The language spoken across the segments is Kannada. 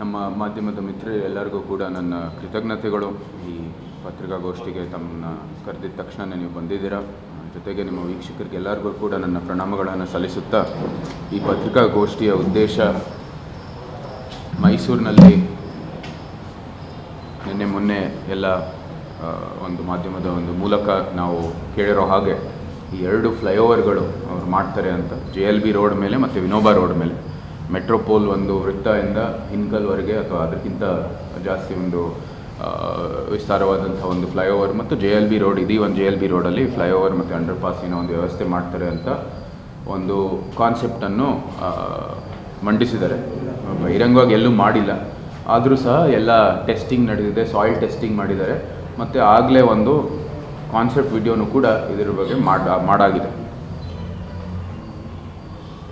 ನಮ್ಮ ಮಾಧ್ಯಮದ ಮಿತ್ರರು ಎಲ್ಲರಿಗೂ ಕೂಡ ನನ್ನ ಕೃತಜ್ಞತೆಗಳು. ಈ ಪತ್ರಿಕಾಗೋಷ್ಠಿಗೆ ತಮ್ಮನ್ನ ಕರೆದಿದ್ದ ತಕ್ಷಣನೇ ನೀವು ಬಂದಿದ್ದೀರಾ. ಜೊತೆಗೆ ನಿಮ್ಮ ವೀಕ್ಷಕರಿಗೆ ಎಲ್ಲರಿಗೂ ಕೂಡ ನನ್ನ ಪ್ರಣಾಮಗಳನ್ನು ಸಲ್ಲಿಸುತ್ತಾ ಈ ಪತ್ರಿಕಾಗೋಷ್ಠಿಯ ಉದ್ದೇಶ ಮೈಸೂರಿನಲ್ಲಿ ನಿನ್ನೆ ಮೊನ್ನೆ ಎಲ್ಲ ಒಂದು ಮಾಧ್ಯಮದ ಒಂದು ಮೂಲಕ ನಾವು ಕೇಳಿರೋ ಹಾಗೆ ಈ ಎರಡು ಫ್ಲೈಓವರ್ಗಳು ಅವ್ರು ಮಾಡ್ತಾರೆ ಅಂತ. ಜೆ ಎಲ್ ಬಿ ರೋಡ್ ಮೇಲೆ ಮತ್ತು ವಿನೋಬಾ ರೋಡ್ ಮೇಲೆ. ಮೆಟ್ರೋಪೋಲ್ ಒಂದು ವೃತ್ತದಿಂದ ಹಿನ್ಕಲ್ವರೆಗೆ ಅಥವಾ ಅದಕ್ಕಿಂತ ಜಾಸ್ತಿ ಒಂದು ವಿಸ್ತಾರವಾದಂಥ ಒಂದು ಫ್ಲೈಓವರ್ ಮತ್ತು ಜೆ ಎಲ್ ಬಿ ರೋಡ್ ಇದೀ ಒಂದು ಜೆ ಎಲ್ ಬಿ ರೋಡಲ್ಲಿ ಫ್ಲೈಓವರ್ ಮತ್ತು ಅಂಡರ್ ಪಾಸಿನ ಒಂದು ವ್ಯವಸ್ಥೆ ಮಾಡ್ತಾರೆ ಅಂತ ಒಂದು ಕಾನ್ಸೆಪ್ಟನ್ನು ಮಂಡಿಸಿದ್ದಾರೆ. ಬಹಿರಂಗವಾಗಿ ಎಲ್ಲೂ ಮಾಡಿಲ್ಲ. ಆದರೂ ಸಹ ಎಲ್ಲ ಟೆಸ್ಟಿಂಗ್ ನಡೆದಿದೆ ಸಾಯಿಲ್ ಟೆಸ್ಟಿಂಗ್ ಮಾಡಿದ್ದಾರೆ. ಮತ್ತು ಆಗಲೇ ಒಂದು ಕಾನ್ಸೆಪ್ಟ್ ವಿಡಿಯೋನು ಕೂಡ ಇದರ ಬಗ್ಗೆ ಮಾಡ, ಮಾಡಾಗಿದೆ.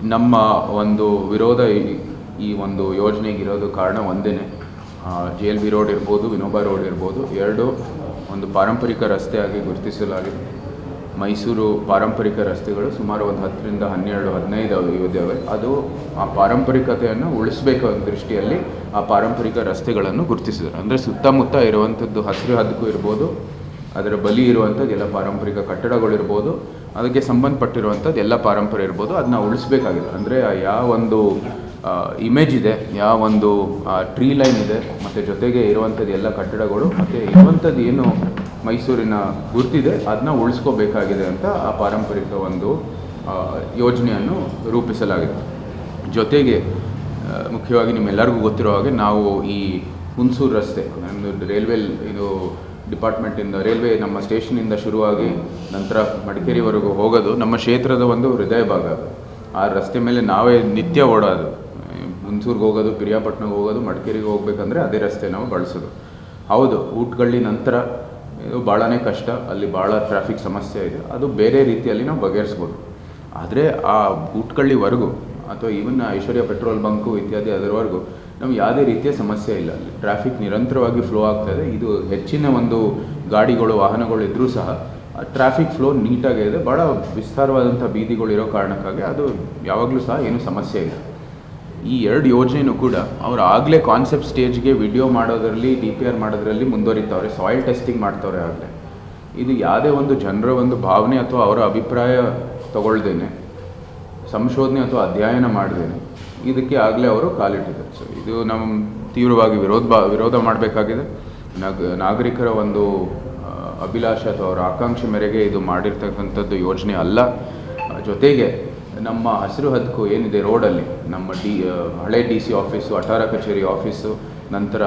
ನಮ್ಮ ಒಂದು ವಿರೋಧ ಈ- ಒಂದು ಯೋಜನೆಗಿರೋದು ಕಾರಣ ಒಂದೇ ಜೆ ಎಲ್ ಬಿ ರೋಡ್ ಇರ್ಬೋದು, ವಿನೋಬಾ ರೋಡ್ ಇರ್ಬೋದು, ಎರಡು ಒಂದು ಪಾರಂಪರಿಕ ರಸ್ತೆಯಾಗಿ ಗುರುತಿಸಲಾಗಿದೆ. ಮೈಸೂರು ಪಾರಂಪರಿಕ ರಸ್ತೆಗಳು ಸುಮಾರು ಒಂದು ಹತ್ತರಿಂದ ಹನ್ನೆರಡು, ಹದಿನೈದು ಇದ್ದಾವೆ ಅದು ಆ ಪಾರಂಪರಿಕತೆಯನ್ನು ಉಳಿಸಬೇಕು ಅನ್ನೋ ದೃಷ್ಟಿಯಲ್ಲಿ ಆ ಪಾರಂಪರಿಕ ರಸ್ತೆಗಳನ್ನು ಗುರುತಿಸಿದರು. ಅಂದರೆ ಸುತ್ತಮುತ್ತ ಇರುವಂಥದ್ದು ಹಸಿರು ಹದಕ್ಕೂ ಇರ್ಬೋದು ಅದರ ಬಲಿ ಇರುವಂಥದ್ದು ಎಲ್ಲ ಪಾರಂಪರಿಕ ಕಟ್ಟಡಗಳಿರ್ಬೋದು ಅದಕ್ಕೆ ಸಂಬಂಧಪಟ್ಟಿರುವಂಥದ್ದು ಎಲ್ಲ ಪಾರಂಪರ್ಯ ಇರ್ಬೋದು, ಅದನ್ನ ಉಳಿಸ್ಬೇಕಾಗಿದೆ ಅಂದರೆ ಯಾವ ಒಂದು ಇಮೇಜ್ ಇದೆ, ಯಾವ ಒಂದು ಟ್ರೀ ಲೈನ್ ಇದೆ, ಮತ್ತು ಜೊತೆಗೆ ಇರುವಂಥದ್ದು ಎಲ್ಲ ಕಟ್ಟಡಗಳು, ಮತ್ತು ಇರುವಂಥದ್ದು ಏನು ಮೈಸೂರಿನ ಗುರ್ತಿದೆ, ಅದನ್ನ ಉಳಿಸ್ಕೋಬೇಕಾಗಿದೆ ಅಂತ ಆ ಪಾರಂಪರಿಕ ಒಂದು ಯೋಜನೆಯನ್ನು ರೂಪಿಸಲಾಗಿದೆ ಜೊತೆಗೆ ಮುಖ್ಯವಾಗಿ ನಿಮ್ಮೆಲ್ಲರಿಗೂ ಗೊತ್ತಿರೋ ಹಾಗೆ ನಾವು ಈ ಹುಣಸೂರು ರಸ್ತೆ ನಮ್ಮದು ರೈಲ್ವೆ ಇದು ಡಿಪಾರ್ಟ್ಮೆಂಟಿಂದ ರೈಲ್ವೆ ನಮ್ಮ ಸ್ಟೇಷನಿಂದ ಶುರುವಾಗಿ ನಂತರ ಮಡಿಕೇರಿವರೆಗೂ ಹೋಗೋದು ನಮ್ಮ ಕ್ಷೇತ್ರದ ಒಂದು ಹೃದಯ ಭಾಗ. ಅದು. ಆ ರಸ್ತೆ ಮೇಲೆ ನಾವೇ ನಿತ್ಯ ಓಡೋದು ಮುನ್ಸೂರ್ಗೆ ಹೋಗೋದು ಪಿರಿಯಾಪಟ್ಟಣಕ್ಕೆ ಹೋಗೋದು, ಮಡಿಕೇರಿಗೆ ಹೋಗ್ಬೇಕಂದ್ರೆ ಅದೇ ರಸ್ತೆ ನಾವು ಬಳಸೋದು. ಹೌದು, ಊಟಗಳ್ಳಿ ನಂತರ ಇದು ಭಾಳನೇ ಕಷ್ಟ. ಅಲ್ಲಿ ಭಾಳ ಟ್ರಾಫಿಕ್ ಸಮಸ್ಯೆ ಇದೆ. ಅದು ಬೇರೆ ರೀತಿಯಲ್ಲಿ ನಾವು ಬಗೆಹರಿಸ್ಬೋದು. ಆದರೆ ಆ ಊಟಗಳ್ಳಿವರೆಗೂ ಅಥವಾ ಈವನ್ ಐಶ್ವರ್ಯ ಪೆಟ್ರೋಲ್ ಬಂಕು ಇತ್ಯಾದಿ ಅದರವರೆಗೂ ನಮ್ಗೆ ಯಾವುದೇ ರೀತಿಯ ಸಮಸ್ಯೆ ಇಲ್ಲ ಅಲ್ಲಿ. ಟ್ರಾಫಿಕ್ ನಿರಂತರವಾಗಿ ಫ್ಲೋ ಆಗ್ತಾಯಿದೆ ಇದು. ಹೆಚ್ಚಿನ ಒಂದು ಗಾಡಿಗಳು, ವಾಹನಗಳು ಇದ್ದರೂ ಸಹ ಟ್ರಾಫಿಕ್ ಫ್ಲೋ ನೀಟಾಗೇ ಇದೆ. ಭಾಳ ವಿಸ್ತಾರವಾದಂಥ ಬೀದಿಗಳು ಇರೋ ಕಾರಣಕ್ಕಾಗಿ ಅದು ಯಾವಾಗಲೂ ಸಹ ಏನು ಸಮಸ್ಯೆ ಇಲ್ಲ. ಈ ಎರಡು ಯೋಜನೆಯೂ ಕೂಡ ಅವರು ಆಗಲೇ ಕಾನ್ಸೆಪ್ಟ್ ಸ್ಟೇಜ್ಗೆ ವಿಡಿಯೋ ಮಾಡೋದರಲ್ಲಿ ಡಿ ಪಿ ಆರ್ ಮಾಡೋದ್ರಲ್ಲಿ ಮುಂದುವರಿತಾವ್ರೆ. ಸಾಯಿಲ್ ಟೆಸ್ಟಿಂಗ್ ಮಾಡ್ತವ್ರೆ ಆಗಲೇ. ಇದು ಯಾವುದೇ ಒಂದು ಜನರ ಒಂದು ಭಾವನೆ ಅಥವಾ ಅವರ ಅಭಿಪ್ರಾಯ ತಗೊಳ್ದೇನೆ. ಸಂಶೋಧನೆ ಅಥವಾ ಅಧ್ಯಯನ ಮಾಡ್ದೇನೆ. ಇದಕ್ಕೆ ಆಗಲೇ ಅವರು ಕಾಲಿಟ್ಟಿದ್ದಾರೆ. ಸೊ ಇದು ನಮ್ಮ ತೀವ್ರವಾಗಿ ವಿರೋಧ ವಿರೋಧ ಮಾಡಬೇಕಾಗಿದೆ. ನಾಗ, ನಾಗರಿಕರ ಒಂದು ಅಭಿಲಾಷೆ ಅಥವಾ ಅವರ ಆಕಾಂಕ್ಷೆ ಮೇರೆಗೆ ಇದು ಮಾಡಿರ್ತಕ್ಕಂಥದ್ದು ಯೋಜನೆ ಅಲ್ಲ. ಜೊತೆಗೆ ನಮ್ಮ ಹಸಿರು ಹದಕು ಏನಿದೆ ರೋಡಲ್ಲಿ, ನಮ್ಮ ಡಿ ಹಳೆ ಡಿ ಸಿ ಆಫೀಸು, ಅಠಾರ ಕಚೇರಿ ಆಫೀಸು, ನಂತರ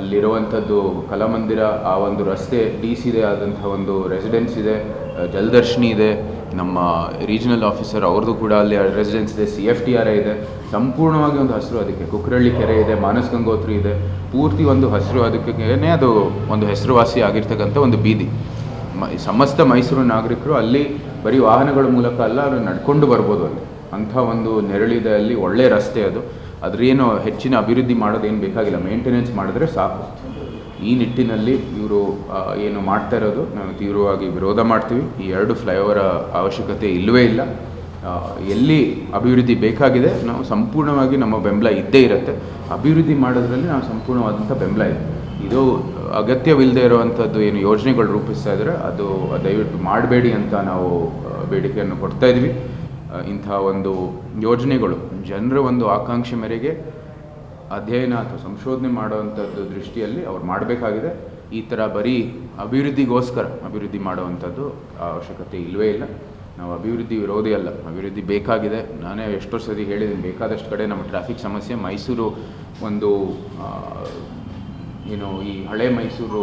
ಅಲ್ಲಿರುವಂಥದ್ದು ಕಲಾಮಂದಿರ, ಆ ಒಂದು ರಸ್ತೆ ಡಿ ಸಿದೆ ಆದಂಥ ಒಂದು ರೆಸಿಡೆನ್ಸ್ ಇದೆ ಜಲದರ್ಶಿನಿ ಇದೆ. ನಮ್ಮ ರೀಜನಲ್ ಆಫೀಸರ್ ಅವ್ರದ್ದು ಕೂಡ ಅಲ್ಲಿ ರೆಸಿಡೆನ್ಸ್ ಇದೆ ಸಿ ಎಫ್ ಟಿ ಆರ್ ಇದೆ. ಸಂಪೂರ್ಣವಾಗಿ ಒಂದು ಹಸಿರು ಅದಕ್ಕೆ ಕುಕ್ರಳ್ಳಿ ಕೆರೆ ಇದೆ, ಮಾನಸ್ ಗಂಗೋತ್ರಿ ಇದೆ. ಪೂರ್ತಿ ಒಂದು ಹಸಿರು ಅದಕ್ಕೆ ಅದು ಒಂದು ಹೆಸರುವಾಸಿ ಆಗಿರ್ತಕ್ಕಂಥ ಒಂದು ಬೀದಿ. ಸಮಸ್ತ ಮೈಸೂರು ನಾಗರಿಕರು ಅಲ್ಲಿ ಬರೀ ವಾಹನಗಳ ಮೂಲಕ ಅಲ್ಲ ಅವರು ನಡ್ಕೊಂಡು ಬರ್ಬೋದು ಅಲ್ಲಿ. ಅಂಥ ಒಂದು ನೆರಳಿದೆ ಅಲ್ಲಿ ಒಳ್ಳೆಯ ರಸ್ತೆ ಅದು. ಅದ್ರೇನು ಹೆಚ್ಚಿನ ಅಭಿವೃದ್ಧಿ ಮಾಡೋದೇನು ಬೇಕಾಗಿಲ್ಲ. ಮೇಂಟೆನೆನ್ಸ್ ಮಾಡಿದ್ರೆ ಸಾಕು. ಈ ನಿಟ್ಟಿನಲ್ಲಿ ಇವರು ಏನು ಮಾಡ್ತಾ ಇರೋದು, ನಾವು ತೀವ್ರವಾಗಿ ವಿರೋಧ ಮಾಡ್ತೀವಿ. ಈ ಎರಡು ಫ್ಲೈಓವರ ಅವಶ್ಯಕತೆ ಇಲ್ಲವೇ ಇಲ್ಲ. ಎಲ್ಲಿ ಅಭಿವೃದ್ಧಿ ಬೇಕಾಗಿದೆ, ನಾವು ಸಂಪೂರ್ಣವಾಗಿ ನಮ್ಮ ಬೆಂಬಲ ಇದ್ದೇ ಇರುತ್ತೆ. ಅಭಿವೃದ್ಧಿ ಮಾಡೋದ್ರಲ್ಲಿ ನಾವು ಸಂಪೂರ್ಣವಾದಂಥ ಬೆಂಬಲ ಇದೆ ಇದು ಅಗತ್ಯವಿಲ್ಲದೆ ಇರುವಂಥದ್ದು ಏನು ಯೋಜನೆಗಳು ರೂಪಿಸ್ತಾ ಇದ್ದರೆ ಅದು ದಯವಿಟ್ಟು ಮಾಡಬೇಡಿ ಅಂತ ನಾವು ಬೇಡಿಕೆಯನ್ನು ಕೊಡ್ತಾ ಇದ್ವಿ. ಇಂಥ ಒಂದು ಯೋಜನೆಗಳು, ಜನರ ಒಂದು ಆಕಾಂಕ್ಷೆ ಮೇರೆಗೆ ಅಧ್ಯಯನ ಅಥವಾ ಸಂಶೋಧನೆ ಮಾಡುವಂಥದ್ದು ದೃಷ್ಟಿಯಲ್ಲಿ ಅವ್ರು ಮಾಡಬೇಕಾಗಿದೆ. ಈ ಥರ ಬರೀ ಅಭಿವೃದ್ಧಿಗೋಸ್ಕರ, ಅಭಿವೃದ್ಧಿ ಮಾಡುವಂಥದ್ದು ಅವಶ್ಯಕತೆ ಇಲ್ಲವೇ ಇಲ್ಲ. ನಾವು ಅಭಿವೃದ್ಧಿ ವಿರೋಧಿ ಅಲ್ಲ, ಅಭಿವೃದ್ಧಿ ಬೇಕಾಗಿದೆ. ನಾನೇ ಎಷ್ಟೋ ಸರಿ ಹೇಳಿದ್ದೀನಿ, ಬೇಕಾದಷ್ಟು ಕಡೆ ನಮ್ಮ ಟ್ರಾಫಿಕ್ ಸಮಸ್ಯೆ, ಮೈಸೂರು ಒಂದು ಏನು ಈ ಹಳೆ ಮೈಸೂರು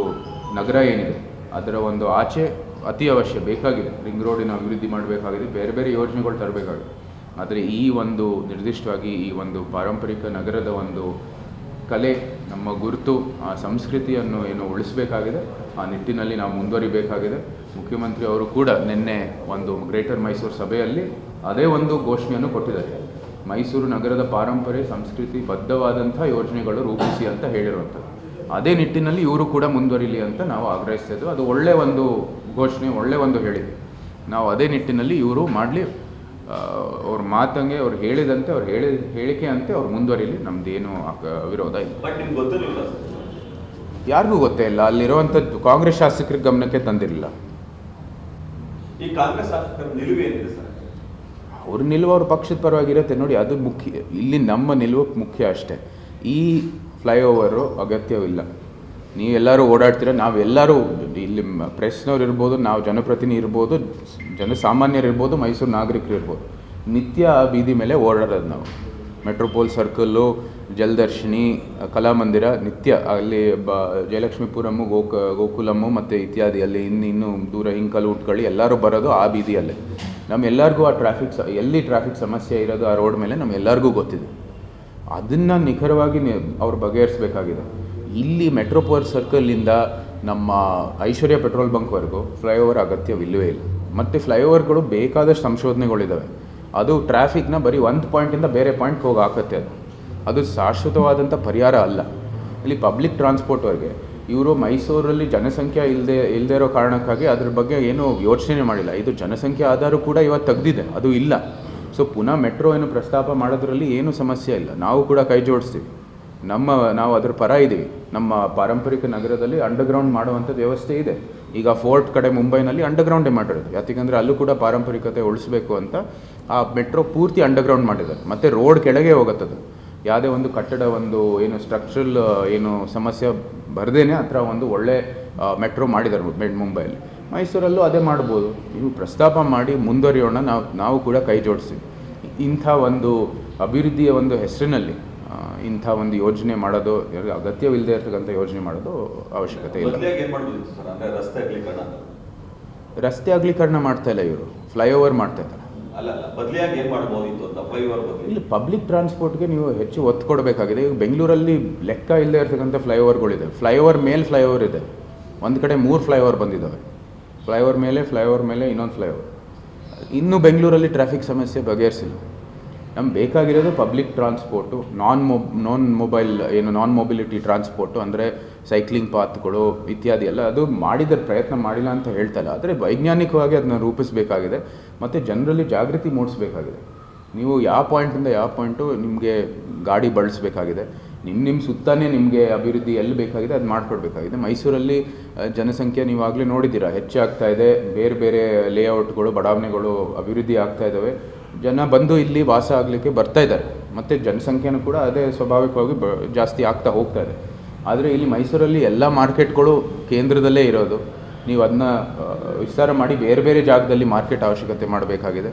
ನಗರ ಏನಿದೆ, ಅದರ ಒಂದು ಆಚೆ ಅತಿ ಅವಶ್ಯ ಬೇಕಾಗಿದೆ. ರಿಂಗ್ ರೋಡಿನ ಅಭಿವೃದ್ಧಿ ಮಾಡಬೇಕಾಗಿದೆ. ಬೇರೆ ಬೇರೆ ಯೋಜನೆಗಳು ತರಬೇಕಾಗಿದೆ. ಆದರೆ ಈ ಒಂದು ನಿರ್ದಿಷ್ಟವಾಗಿ ಈ ಒಂದು ಪಾರಂಪರಿಕ ನಗರದ ಒಂದು ಕಲೆ, ನಮ್ಮ ಗುರುತು, ಆ ಸಂಸ್ಕೃತಿಯನ್ನು ಏನು ಉಳಿಸಬೇಕಾಗಿದೆ, ಆ ನಿಟ್ಟಿನಲ್ಲಿ ನಾವು ಮುಂದುವರಿಬೇಕಾಗಿದೆ. ಮುಖ್ಯಮಂತ್ರಿ ಅವರು ಕೂಡ ನಿನ್ನೆ ಒಂದು ಗ್ರೇಟರ್ ಮೈಸೂರು ಸಭೆಯಲ್ಲಿ ಅದೇ ಒಂದು ಘೋಷಣೆಯನ್ನು ಕೊಟ್ಟಿದ್ದಾರೆ. ಮೈಸೂರು ನಗರದ ಪಾರಂಪರ್ಯ ಸಂಸ್ಕೃತಿ ಬದ್ಧವಾದಂಥ ಯೋಜನೆಗಳು ರೂಪಿಸಿ ಅಂತ ಹೇಳಿರುವಂಥದ್ದು. ಅದೇ ನಿಟ್ಟಿನಲ್ಲಿ ಇವರು ಕೂಡ ಮುಂದುವರಿಲಿ ಅಂತ ನಾವು ಆಗ್ರಹಿಸ್ತಾ ಅದು ಒಳ್ಳೆಯ ಒಂದು ಘೋಷಣೆ ಒಳ್ಳೆಯ ಒಂದು ಹೇಳಿಕೆ. ನಾವು ಅದೇ ನಿಟ್ಟಿನಲ್ಲಿ ಇವರು ಮಾಡಲಿ ಅವ್ರ ಮಾತಂಗೆ ಅವ್ರು ಹೇಳಿದಂತೆ ಅವ್ರು ಹೇಳಿದ ಹೇಳಿಕೆ ಅಂತೆ ಅವ್ರು ಮುಂದುವರಿಲಿ. ನಮ್ದೇನು ವಿರೋಧ ಇಲ್ಲ. ಯಾರಿಗೂ ಗೊತ್ತೇ ಇಲ್ಲ. ಅಲ್ಲಿರುವಂಥದ್ದು ಕಾಂಗ್ರೆಸ್ ಶಾಸಕರ ಗಮನಕ್ಕೆ ತಂದಿರಲಿಲ್ಲ. ಈ ಕಾಂಗ್ರೆಸ್ ಶಾಸಕರ ನಿಲುವೇನಿದೆ ಸರ್? ಅವ್ರ ನಿಲುವು ಅವ್ರ ಪಕ್ಷದ ಪರವಾಗಿರುತ್ತೆ ನೋಡಿ ಅದು ಮುಖ್ಯ. ಇಲ್ಲಿ ನಮ್ಮ ನಿಲುವು ಮುಖ್ಯ ಅಷ್ಟೇ. ಈ ಫ್ಲೈಓವರು ಅಗತ್ಯವಿಲ್ಲ. ನೀವೆಲ್ಲರೂ ಓಡಾಡ್ತೀರ? ನಾವೆಲ್ಲರೂ ಇಲ್ಲಿ ಪ್ರೆಸ್ನವ್ರು ಇರ್ಬೋದು, ನಾವು ಜನಪ್ರತಿನಿಧಿ ಇರ್ಬೋದು, ಜನಸಾಮಾನ್ಯರು ಇರ್ಬೋದು, ಮೈಸೂರು ನಾಗರಿಕರು ಇರ್ಬೋದು. ನಿತ್ಯ ಆ ಬೀದಿ ಮೇಲೆ ಓಡಾಡೋದು ನಾವು. ಮೆಟ್ರೋಪೋಲ್ ಸರ್ಕಲ್ಲು, ಜಲದರ್ಶಿನಿ, ಕಲಾಮಂದಿರ, ನಿತ್ಯ ಅಲ್ಲಿ ಬ ಜಯಲಕ್ಷ್ಮೀಪುರಮ್ಮು, ಗೋಕ ಗೋಕುಲಮ್ಮು ಮತ್ತು ಇತ್ಯಾದಿ ಅಲ್ಲಿ ಇನ್ನು ಇನ್ನೂ ದೂರ ಹಿಂಕಲ್ ಉಟ್ಕೊಳ್ಳಿ, ಎಲ್ಲರೂ ಬರೋದು ಆ ಬೀದಿಯಲ್ಲೇ. ನಮ್ಮೆಲ್ಲರಿಗೂ ಆ ಟ್ರಾಫಿಕ್ ಎಲ್ಲಿ ಟ್ರಾಫಿಕ್ ಸಮಸ್ಯೆ ಇರೋದು ಆ ರೋಡ್ ಮೇಲೆ ನಮ್ಮೆಲ್ಲರಿಗೂ ಗೊತ್ತಿದೆ. ಅದನ್ನು ನಿಖರವಾಗಿ ಅವ್ರು ಬಗೆಹರಿಸಬೇಕಾಗಿದೆ. ಇಲ್ಲಿ ಮೆಟ್ರೋಪೋಲ್ ಸರ್ಕಲ್ಲಿಂದ ನಮ್ಮ ಐಶ್ವರ್ಯ ಪೆಟ್ರೋಲ್ ಬಂಕ್ವರೆಗೂ ಫ್ಲೈಓವರ್ ಅಗತ್ಯವಿಲ್ಲವೇ ಇಲ್ಲ. ಮತ್ತು ಫ್ಲೈಓವರ್ಗಳು ಬೇಕಾದಷ್ಟು ಸಂಶೋಧನೆಗಳಿದ್ದಾವೆ ಅದು ಟ್ರಾಫಿಕ್ನ ಬರೀ ಒಂದು ಪಾಯಿಂಟಿಂದ ಬೇರೆ ಪಾಯಿಂಟ್ಗೆ ಹೋಗಿ ಹಾಕತ್ತೆ ಅದು. ಅದು ಶಾಶ್ವತವಾದಂಥ ಪರಿಹಾರ ಅಲ್ಲ. ಇಲ್ಲಿ ಪಬ್ಲಿಕ್ ಟ್ರಾನ್ಸ್ಪೋರ್ಟ್ವರೆಗೆ ಇವರು ಮೈಸೂರಲ್ಲಿ ಜನಸಂಖ್ಯೆ ಇಲ್ಲದೆ ಇಲ್ಲದೆ ಇರೋ ಕಾರಣಕ್ಕಾಗಿ ಅದ್ರ ಬಗ್ಗೆ ಏನೂ ಯೋಚನೆ ಮಾಡಿಲ್ಲ. ಇದು ಜನಸಂಖ್ಯೆ ಆಧಾರ ಕೂಡ ಇವತ್ತು ತೆಗೆದಿದೆ. ಅದು ಇಲ್ಲ. ಸೊ ಪುನಃ ಮೆಟ್ರೋ ಏನು ಪ್ರಸ್ತಾಪ ಮಾಡೋದ್ರಲ್ಲಿ ಏನೂ ಸಮಸ್ಯೆ ಇಲ್ಲ. ನಾವು ಕೂಡ ಕೈ ಜೋಡಿಸ್ತೀವಿ. ನಮ್ಮ, ನಾವು ಅದ್ರ ಪರ ಇದ್ದೀವಿ ನಮ್ಮ ಪಾರಂಪರಿಕ ನಗರದಲ್ಲಿ ಅಂಡರ್ಗ್ರೌಂಡ್ ಮಾಡುವಂಥ ವ್ಯವಸ್ಥೆ ಇದೆ. ಈಗ ಫೋರ್ಟ್ ಕಡೆ ಮುಂಬೈನಲ್ಲಿ ಅಂಡರ್ಗ್ರೌಂಡೇ ಮಾಡಿರೋದು. ಯಾಕೆಂದರೆ ಅಲ್ಲೂ ಕೂಡ ಪಾರಂಪರಿಕತೆ ಉಳಿಸ್ಬೇಕು ಅಂತ ಆ ಮೆಟ್ರೋ ಪೂರ್ತಿ ಅಂಡರ್ಗ್ರೌಂಡ್ ಮಾಡಿದ್ದಾರೆ. ಮತ್ತು ರೋಡ್ ಕೆಳಗೆ ಹೋಗುತ್ತದೆ. ಯಾವುದೇ ಒಂದು ಕಟ್ಟಡ, ಒಂದು ಏನು ಸ್ಟ್ರಕ್ಚರಲ್ ಏನು ಸಮಸ್ಯೆ ಬರದೇನೆ ಹತ್ರ ಒಂದು ಒಳ್ಳೆ ಮೆಟ್ರೋ ಮಾಡಿದ್ದಾರೆ ಮುಂಬೈಯಲ್ಲಿ. ಮೈಸೂರಲ್ಲೂ ಅದೇ ಮಾಡ್ಬೋದು. ನೀವು ಪ್ರಸ್ತಾಪ ಮಾಡಿ ಮುಂದುವರಿಯೋಣ. ನಾವು ನಾವು ಕೂಡ ಕೈ ಜೋಡಿಸಿ ಇಂಥ ಒಂದು ಅಭಿವೃದ್ಧಿಯ ಒಂದು ಹೆಸರಿನಲ್ಲಿ ಇಂಥ ಒಂದು ಯೋಜನೆ ಮಾಡೋದು ಅಗತ್ಯವಿಲ್ಲದೆ ಇರ್ತಕ್ಕಂಥ ಯೋಜನೆ ಮಾಡೋದು ಅವಶ್ಯಕತೆ ಇಲ್ಲ. ರಸ್ತೆ ಅಗಲೀಕರಣ ಮಾಡ್ತಾ ಇಲ್ಲ ಇವರು. ಫ್ಲೈಓವರ್ ಮಾಡ್ತಾ ಇದ್ದಾರೆ. ಇಲ್ಲಿ ಪಬ್ಲಿಕ್ ಟ್ರಾನ್ಸ್ಪೋರ್ಟ್ಗೆ ನೀವು ಹೆಚ್ಚು ಒತ್ತು ಕೊಡಬೇಕಾಗಿದೆ. ಈಗ ಬೆಂಗಳೂರಲ್ಲಿ ಲೆಕ್ಕ ಇಲ್ಲದೆ ಇರ್ತಕ್ಕಂಥ ಫ್ಲೈಓವರ್ಗಳಿದೆ. ಫ್ಲೈಓವರ್ ಮೇಲೆ ಫ್ಲೈಓವರ್ ಇದೆ. ಒಂದು ಕಡೆ ಮೂರು ಫ್ಲೈಓವರ್ ಬಂದಿದ್ದಾವೆ. ಫ್ಲೈಓವರ್ ಮೇಲೆ ಫ್ಲೈಓವರ್ ಮೇಲೆ, ಇನ್ನೊಂದು ಫ್ಲೈಓವರ್. ಇನ್ನೂ ಬೆಂಗಳೂರಲ್ಲಿ ಟ್ರಾಫಿಕ್ ಸಮಸ್ಯೆ ಬಗೆಹರಿಸಿಲ್ಲ. ನಮ್ಗೆ ಬೇಕಾಗಿರೋದು public transport, non mob non mobile, ಏನು ನಾನ್ ಮೊಬಿಲಿಟಿ ಟ್ರಾನ್ಸ್ಪೋರ್ಟು, ಅಂದರೆ ಸೈಕ್ಲಿಂಗ್ ಪಾತ್ಗಳು ಇತ್ಯಾದಿ ಎಲ್ಲ. ಅದು ಮಾಡಿದ ಪ್ರಯತ್ನ ಮಾಡಿಲ್ಲ ಅಂತ ಹೇಳ್ತಲ್ಲ. ಆದರೆ ವೈಜ್ಞಾನಿಕವಾಗಿ ಅದನ್ನ ರೂಪಿಸಬೇಕಾಗಿದೆ, ಮತ್ತು ಜನರಲ್ಲಿ ಜಾಗೃತಿ ಮೂಡಿಸ್ಬೇಕಾಗಿದೆ. ನೀವು ಯಾವ ಪಾಯಿಂಟಿಂದ ಯಾವ ಪಾಯಿಂಟು ನಿಮಗೆ ಗಾಡಿ ಬಳಸಬೇಕಾಗಿದೆ. ನಿಮ್ಮ ನಿಮ್ಮ ಸುತ್ತಾನೇ ನಿಮಗೆ ಅಭಿವೃದ್ಧಿ ಎಲ್ಲಿ ಬೇಕಾಗಿದೆ ಅದು ಮಾಡಿಕೊಡ್ಬೇಕಾಗಿದೆ. ಮೈಸೂರಲ್ಲಿ ಜನಸಂಖ್ಯೆ ನೀವು ಆಗಲೇ ನೋಡಿದ್ದೀರಾ ಹೆಚ್ಚಾಗ್ತಾ ಇದೆ. ಬೇರೆ ಬೇರೆ ಲೇಔಟ್ಗಳು ಬಡಾವಣೆಗಳು ಅಭಿವೃದ್ಧಿ ಆಗ್ತಾ ಇದ್ದಾವೆ ಜನ ಬಂದು ಇಲ್ಲಿ ವಾಸ ಆಗಲಿಕ್ಕೆ ಬರ್ತಾ ಇದ್ದಾರೆ. ಮತ್ತು ಜನಸಂಖ್ಯೆನೂ ಕೂಡ ಅದೇ ಸ್ವಾಭಾವಿಕವಾಗಿ ಬ, ಜಾಸ್ತಿ ಆಗ್ತಾ ಹೋಗ್ತಾ ಇದೆ. ಆದರೆ ಇಲ್ಲಿ ಮೈಸೂರಲ್ಲಿ ಎಲ್ಲ ಮಾರ್ಕೆಟ್ಗಳು ಕೇಂದ್ರದಲ್ಲೇ ಇರೋದು. ನೀವು ಅದನ್ನ ವಿಸ್ತಾರ ಮಾಡಿ ಬೇರೆ ಬೇರೆ ಜಾಗದಲ್ಲಿ ಮಾರ್ಕೆಟ್ ಅವಶ್ಯಕತೆ ಮಾಡಬೇಕಾಗಿದೆ.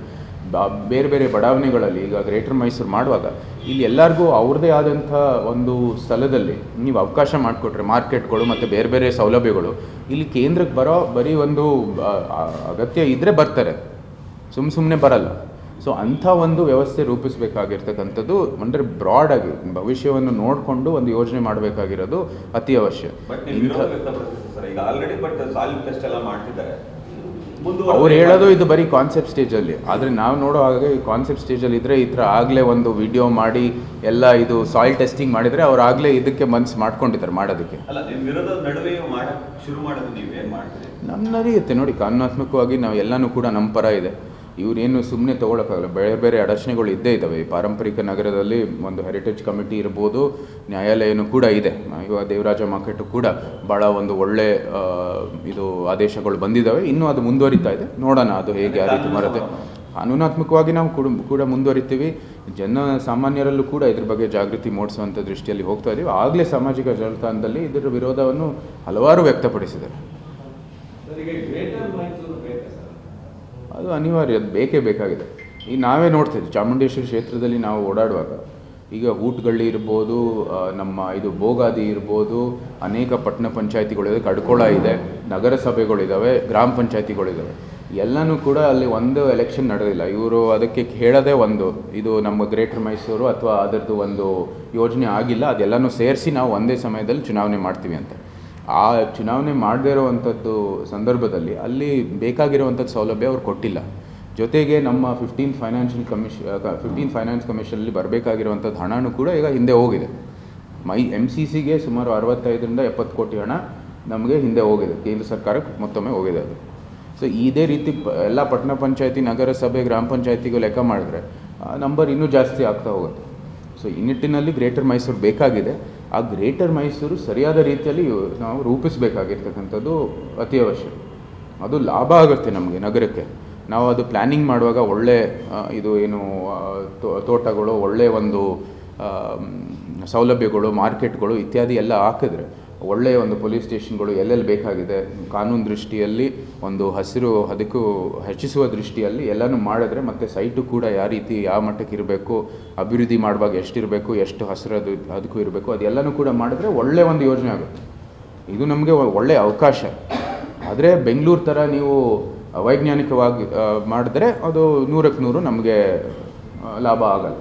ಬೇರೆ ಬೇರೆ ಬಡಾವಣೆಗಳಲ್ಲಿ ಈಗ ಗ್ರೇಟರ್ ಮೈಸೂರು ಮಾಡುವಾಗ ಇಲ್ಲಿ ಎಲ್ಲರಿಗೂ ಅವ್ರದ್ದೇ ಆದಂಥ ಒಂದು ಸ್ಥಳದಲ್ಲಿ ನೀವು ಅವಕಾಶ ಮಾಡಿಕೊಟ್ರೆ ಮಾರ್ಕೆಟ್ಗಳು ಮತ್ತು ಬೇರೆ ಬೇರೆ ಸೌಲಭ್ಯಗಳು ಇಲ್ಲಿ ಕೇಂದ್ರಕ್ಕೆ ಬರೋ ಬರೀ ಒಂದು ಅಗತ್ಯ ಇದ್ದರೆ ಬರ್ತಾರೆ. ಸುಮ್ಮ ಸುಮ್ಮನೆ ಬರಲ್ಲ. ಸೊ ಅಂಥ ಒಂದು ವ್ಯವಸ್ಥೆ ರೂಪಿಸಬೇಕಾಗಿರ್ತಕ್ಕಂಥದ್ದು ಅಂದರೆ ಆಗಿ ಭವಿಷ್ಯವನ್ನು ನೋಡಿಕೊಂಡು ಒಂದು ಯೋಜನೆ ಮಾಡಬೇಕಾಗಿರೋದು ಅತಿ ಅವಶ್ಯ. ಅವ್ರು ಹೇಳೋದು ಇದು ಬರೀ ಕಾನ್ಸೆಪ್ಟ್ ಸ್ಟೇಜಲ್ಲಿ ಆದರೆ ನಾವು ನೋಡೋ ಹಾಗೆ ಕಾನ್ಸೆಪ್ಟ್ ಸ್ಟೇಜಲ್ಲಿ ಇದ್ದರೆ ಈ ಥರ ಆಗಲೇ ಒಂದು ವಿಡಿಯೋ ಮಾಡಿ ಎಲ್ಲ ಇದು ಸಾಯಿಲ್ ಟೆಸ್ಟಿಂಗ್ ಮಾಡಿದರೆ ಅವ್ರು ಆಗಲೇ ಇದಕ್ಕೆ ಮನ್ಸು ಮಾಡ್ಕೊಂಡಿದ್ದಾರೆ ಮಾಡೋದಕ್ಕೆ. ನಮ್ಮ ನಡೆಯುತ್ತೆ ನೋಡಿ ಕಾನೂನಾತ್ಮಕವಾಗಿ ನಾವು ಎಲ್ಲನೂ ಕೂಡ ನಮ್ಮ ಪರ ಇದೆ. ಇವರೇನು ಸುಮ್ಮನೆ ತೊಗೊಳಕ್ಕಾಗಲ್ಲ. ಬೇರೆ ಬೇರೆ ಅಡಚಣೆಗಳು ಇದ್ದೇ ಇದ್ದಾವೆ ಈ ಪಾರಂಪರಿಕ ನಗರದಲ್ಲಿ ಒಂದು ಹೆರಿಟೇಜ್ ಕಮಿಟಿ ಇರ್ಬೋದು, ನ್ಯಾಯಾಲಯನೂ ಕೂಡ ಇದೆ. ಇವಾಗ ದೇವರಾಜ ಮಾರ್ಕೆಟು ಕೂಡ ಭಾಳ ಒಂದು ಒಳ್ಳೆ ಇದು ಆದೇಶಗಳು ಬಂದಿದ್ದಾವೆ ಇನ್ನೂ ಅದು ಮುಂದುವರಿತಾ ಇದೆ. ನೋಡೋಣ ಅದು ಹೇಗೆ ಆ ರೀತಿ ಬರುತ್ತೆ ಕಾನೂನಾತ್ಮಕವಾಗಿ ನಾವು ಕೂಡ ಕೂಡ ಮುಂದುವರಿತೀವಿ. ಜನ ಸಾಮಾನ್ಯರಲ್ಲೂ ಕೂಡ ಇದ್ರ ಬಗ್ಗೆ ಜಾಗೃತಿ ಮೂಡಿಸುವಂಥ ದೃಷ್ಟಿಯಲ್ಲಿ ಹೋಗ್ತಾ ಇದ್ದೀವಿ ಆಗಲೇ ಸಾಮಾಜಿಕ ಜಾಲತಾಣದಲ್ಲಿ ಇದರ ವಿರೋಧವನ್ನು ಹಲವಾರು ವ್ಯಕ್ತಪಡಿಸಿದ್ದಾರೆ. ಅದು ಅನಿವಾರ್ಯ ಅದು ಬೇಕೇ ಬೇಕಾಗಿದೆ. ಈಗ ನಾವೇ ನೋಡ್ತಿದ್ವಿ ಚಾಮುಂಡೇಶ್ವರಿ ಕ್ಷೇತ್ರದಲ್ಲಿ ನಾವು ಓಡಾಡುವಾಗ. ಈಗ ಆ, ನಮ್ಮ ಇದು ಬೋಗಾದಿ ಇರ್ಬೋದು ಅನೇಕ ಪಟ್ಟಣ ಪಂಚಾಯತಿಗಳಿದೆ ಕಡ್ಕೊಳ ಇದೆ ನಗರಸಭೆಗಳಿದ್ದಾವೆ ಗ್ರಾಮ ಪಂಚಾಯತಿಗಳಿದ್ದಾವೆ ಎಲ್ಲನೂ ಕೂಡ ಅಲ್ಲಿ ಒಂದು ಎಲೆಕ್ಷನ್ ನಡೆದಿಲ್ಲ. ಇವರು ಅದಕ್ಕೆ ಹೇಳೋದೇ ಒಂದು ಇದು ನಮ್ಮ ಗ್ರೇಟರ್ ಮೈಸೂರು ಅಥವಾ ಅದರದ್ದು ಒಂದು ಯೋಜನೆ ಆಗಿಲ್ಲ ಅದೆಲ್ಲನೂ ಸೇರಿಸಿ ನಾವು ಒಂದೇ ಸಮಯದಲ್ಲಿ ಚುನಾವಣೆ ಮಾಡ್ತೀವಿ ಅಂತ. ಆ ಚುನಾವಣೆ ಮಾಡದೇ ಇರೋವಂಥದ್ದು ಸಂದರ್ಭದಲ್ಲಿ ಅಲ್ಲಿ ಬೇಕಾಗಿರುವಂಥದ್ದು ಸೌಲಭ್ಯ ಅವ್ರು ಕೊಟ್ಟಿಲ್ಲ. ಜೊತೆಗೆ ನಮ್ಮ fifteen financial commission fifteen finance ಕಮಿಷನಲ್ಲಿ ಬರಬೇಕಾಗಿರುವಂಥದ್ದು ಹಣನೂ ಕೂಡ ಈಗ ಹಿಂದೆ ಹೋಗಿದೆ. ಮೈ ಎಂ ಸಿ ಸಿಗೆ ಸುಮಾರು ಅರವತ್ತೈದರಿಂದ ಎಪ್ಪತ್ತು ಕೋಟಿ ಹಣ ನಮಗೆ ಹಿಂದೆ ಹೋಗಿದೆ. ಕೇಂದ್ರ ಸರ್ಕಾರಕ್ಕೆ ಮತ್ತೊಮ್ಮೆ ಹೋಗಿದೆ ಅದು. ಸೊ ಇದೇ ರೀತಿ ಎಲ್ಲ ಪಟ್ಟಣ ಪಂಚಾಯತಿ, ನಗರಸಭೆ, ಗ್ರಾಮ ಪಂಚಾಯತಿಗೂ ಲೆಕ್ಕ ಮಾಡಿದ್ರೆ ನಂಬರ್ ಇನ್ನೂ ಜಾಸ್ತಿ ಆಗ್ತಾ ಹೋಗುತ್ತೆ. ಸೊ ಈ ನಿಟ್ಟಿನಲ್ಲಿ ಗ್ರೇಟರ್ ಮೈಸೂರು ಬೇಕಾಗಿದೆ. ಆ ಗ್ರೇಟರ್ ಮೈಸೂರು ಸರಿಯಾದ ರೀತಿಯಲ್ಲಿ ನಾವು ರೂಪಿಸಬೇಕಾಗಿರ್ತಕ್ಕಂಥದ್ದು ಅತಿ ಅವಶ್ಯ. ಅದು ಲಾಭ ಆಗುತ್ತೆ ನಮಗೆ ನಗರಕ್ಕೆ. ನಾವು ಅದು ಪ್ಲ್ಯಾನಿಂಗ್ ಮಾಡುವಾಗ ಒಳ್ಳೆ ಇದು ಏನು ತೋಟಗಳು, ಒಳ್ಳೆ ಒಂದು ಸೌಲಭ್ಯಗಳು, ಮಾರ್ಕೆಟ್ಗಳು ಇತ್ಯಾದಿ ಎಲ್ಲ ಹಾಕಿದ್ರೆ ಒಳ್ಳೆಯ ಒಂದು ಪೊಲೀಸ್ ಸ್ಟೇಷನ್ಗಳು ಎಲ್ಲೆಲ್ಲಿ ಬೇಕಾಗಿದೆ, ಕಾನೂನು ದೃಷ್ಟಿಯಲ್ಲಿ ಒಂದು ಹಸಿರು ಅದಕ್ಕೂ ಹೆಚ್ಚಿಸುವ ದೃಷ್ಟಿಯಲ್ಲಿ ಎಲ್ಲನೂ ಮಾಡಿದ್ರೆ ಮತ್ತು ಸೈಟು ಕೂಡ ಯಾವ ರೀತಿ, ಯಾವ ಮಟ್ಟಕ್ಕೆ ಇರಬೇಕು, ಅಭಿವೃದ್ಧಿ ಮಾಡುವಾಗ ಎಷ್ಟಿರಬೇಕು, ಎಷ್ಟು ಹಸಿರದು ಅದಕ್ಕೂ ಇರಬೇಕು, ಅದೆಲ್ಲನೂ ಕೂಡ ಮಾಡಿದ್ರೆ ಒಳ್ಳೆಯ ಒಂದು ಯೋಜನೆ ಆಗುತ್ತೆ. ಇದು ನಮಗೆ ಒಳ್ಳೆಯ ಅವಕಾಶ. ಆದರೆ ಬೆಂಗಳೂರು ಥರ ನೀವು ವೈಜ್ಞಾನಿಕವಾಗಿ ಮಾಡಿದ್ರೆ ಅದು ನೂರಕ್ಕೆ ನೂರು ನಮಗೆ ಲಾಭ ಆಗಲ್ಲ.